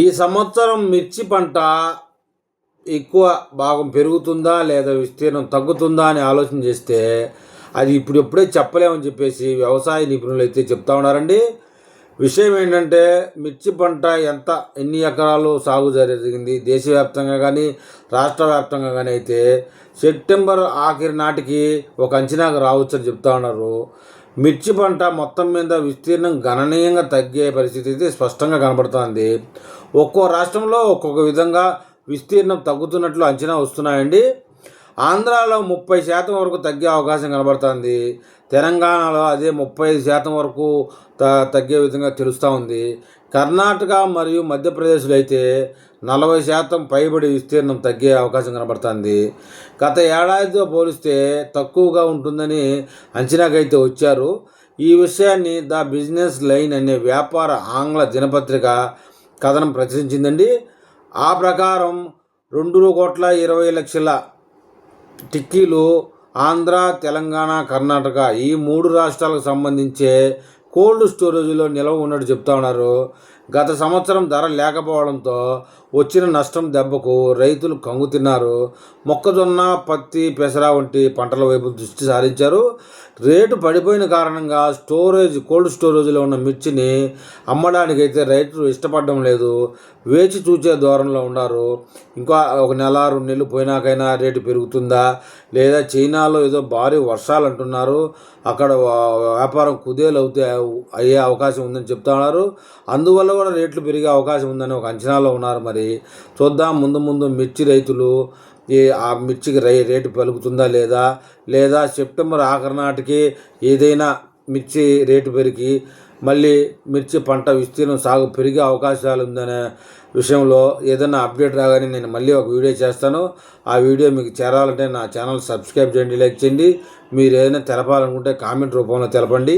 ఈ సంవత్సరం మిర్చి పంట ఎక్కువ భాగం పెరుగుతుందా లేదా విస్తీర్ణం తగ్గుతుందా అని ఆలోచన చేస్తే అది ఇప్పుడు ఎప్పుడే చెప్పలేమని చెప్పేసి వ్యవసాయ నిపుణులు అయితే చెప్తా ఉన్నారండి. విషయం ఏంటంటే మిర్చి పంట ఎంత ఎన్ని ఎకరాలు సాగు జరిగింది దేశవ్యాప్తంగా కానీ రాష్ట్ర వ్యాప్తంగా కానీ అయితే సెప్టెంబర్ ఆఖరి నాటికి ఒక అంచనాకు రావచ్చని చెప్తా ఉన్నారు. మిర్చి పంట మొత్తం మీద విస్తీర్ణం గణనీయంగా తగ్గే పరిస్థితి అయితే స్పష్టంగా కనబడుతోంది. ఒక్కో రాష్ట్రంలో ఒక్కొక్క విధంగా విస్తీర్ణం తగ్గుతున్నట్లు అంచనా వస్తున్నాయండి. ఆంధ్రాలో ముప్పై శాతం వరకు తగ్గే అవకాశం కనబడుతుంది. తెలంగాణలో అదే ముప్పై ఐదు శాతం వరకు త తగ్గే విధంగా తెలుస్తూ ఉంది. కర్ణాటక మరియు మధ్యప్రదేశ్లో అయితే నలభై శాతం పైబడి విస్తీర్ణం తగ్గే అవకాశం కనబడుతుంది. గత ఏడాదితో పోలిస్తే తక్కువగా ఉంటుందని అంచనాకైతే వచ్చారు. ఈ విషయాన్ని ద బిజినెస్ లైన్ అనే వ్యాపార ఆంగ్ల దినపత్రిక కథనం ప్రచురించిందండి. ఆ ప్రకారం రెండు కోట్ల ఇరవై లక్షల టిక్కీలు ఆంధ్ర తెలంగాణ కర్ణాటక ఈ మూడు రాష్ట్రాలకు సంబంధించే కోల్డ్ స్టోరేజ్లో నిల్వ ఉన్నట్టు చెప్తా ఉన్నారు. గత సంవత్సరం ధర లేకపోవడంతో వచ్చిన నష్టం దెబ్బకు రైతులు కంగు తిన్నారు. మొక్కజొన్న పత్తి పెసర వంటి పంటల వైపు దృష్టి సారించారు. రేటు పడిపోయిన కారణంగా స్టోరేజ్ కోల్డ్ స్టోరేజ్లో ఉన్న మిర్చిని అమ్మడానికైతే రైతులు ఇష్టపడడం లేదు. వేచి చూచే దూరంలో ఉన్నారు. ఇంకా ఒక నెల రెండు నెలలు పోయినాకైనా రేటు పెరుగుతుందా? లేదా చైనాలో ఏదో భారీ వర్షాలు అంటున్నారు. అక్కడ వ్యాపారం కుదేలు అవుతే అయ్యే అవకాశం ఉందని చెప్తా ఉన్నారు. అందువల్ల కూడా రేట్లు పెరిగే అవకాశం ఉందని ఒక అంచనాలో ఉన్నారు మరి. చూద్దాం ముందు ముందు మిర్చి రైతులు ఈ ఆ మిర్చికి రై రేటు పలుకుతుందా లేదా? లేదా సెప్టెంబర్ ఆఖరి నాటికి ఏదైనా మిర్చి రేటు పెరిగి మళ్ళీ మిర్చి పంట విస్తీర్ణం సాగు పెరిగే అవకాశాలు ఉందనే విషయంలో ఏదైనా అప్డేట్ రాగానే నేను మళ్ళీ ఒక వీడియో చేస్తాను. ఆ వీడియో మీకు చేరాలంటే నా ఛానల్ సబ్స్క్రైబ్ చేయండి లైక్ చేయండి. మీరు ఏదైనా తెలపాలనుకుంటే కామెంట్ రూపంలో తెలపండి.